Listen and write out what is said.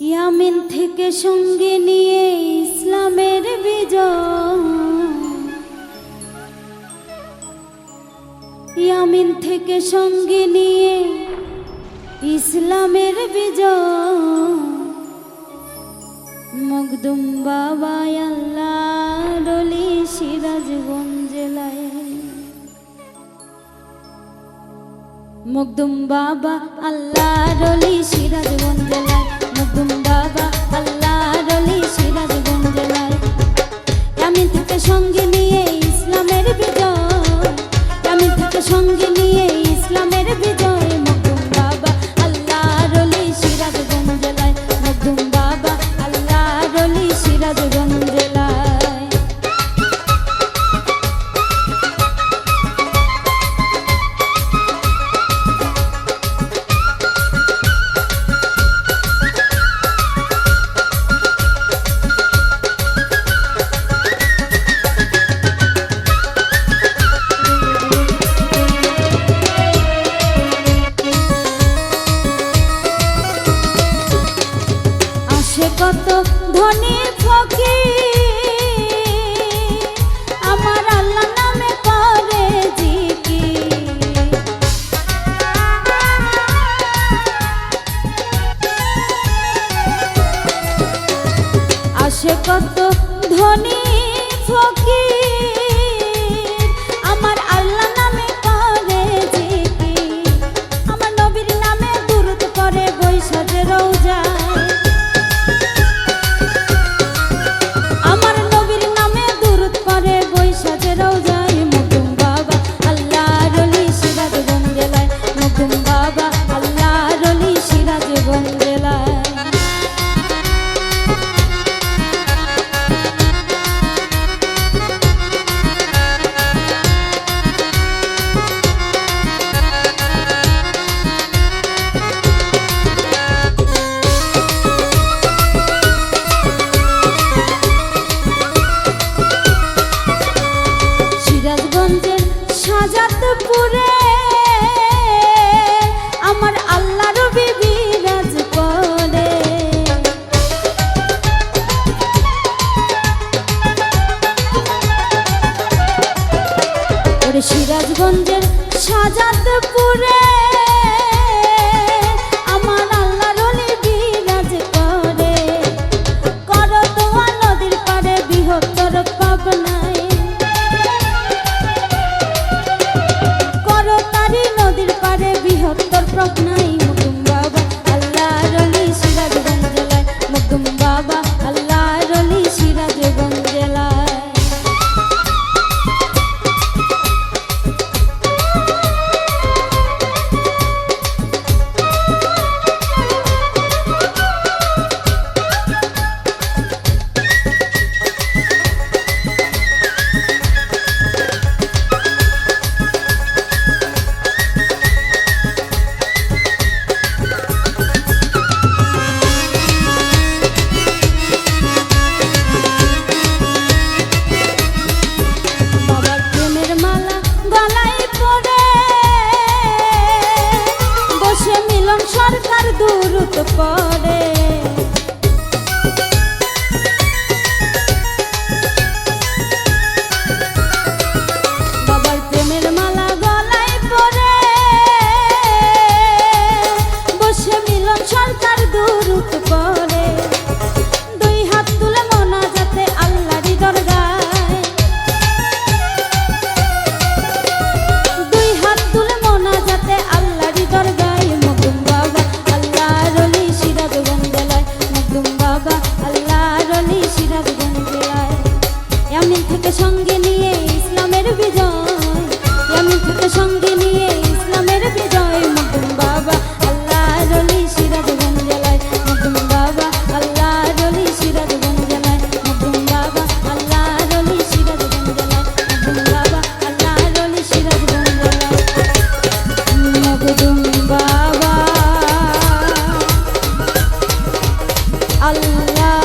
ইয়ামিন থেকে সঙ্গে নিয়ে ইসলামের বিজয়। ইয়ামিন থেকে সঙ্গে নিয়ে ইসলামের বিজয়। মকদুম বাবা আল্লাহ সিরাজগঞ্জ জেলায় মকদুম বাবা আল্লাহ রলি সিরাজগঞ্জ জেলায় বাবা আসে কত ধনী ফকির। ওরে সিরাজগঞ্জের সাজাদপুরে আমার আল্লাহ নদীর পারে বৃহত্তর পাবনায়। নদীর the Father. সিরাজগঞ্জ জেলায় এমনি থেকে সঙ্গে নিয়ে ইসলামের বিজয়। এমনি থেকে সঙ্গে নিয়ে ইসলামের বিজয়। মতন বাবা আল্লাহ রলি সিরাজগঞ্জ জেলায় মতন বাবা আল্লাহ রলি সিরাজগঞ্জ জেলায় মতন বাবা আল্লাহ রলি সিরাজগঞ্জ জেলায় মতন বাবা আল্লাহ রলি সিরাজগঞ্জ জেলায় মতন বাবা, আল্লাহ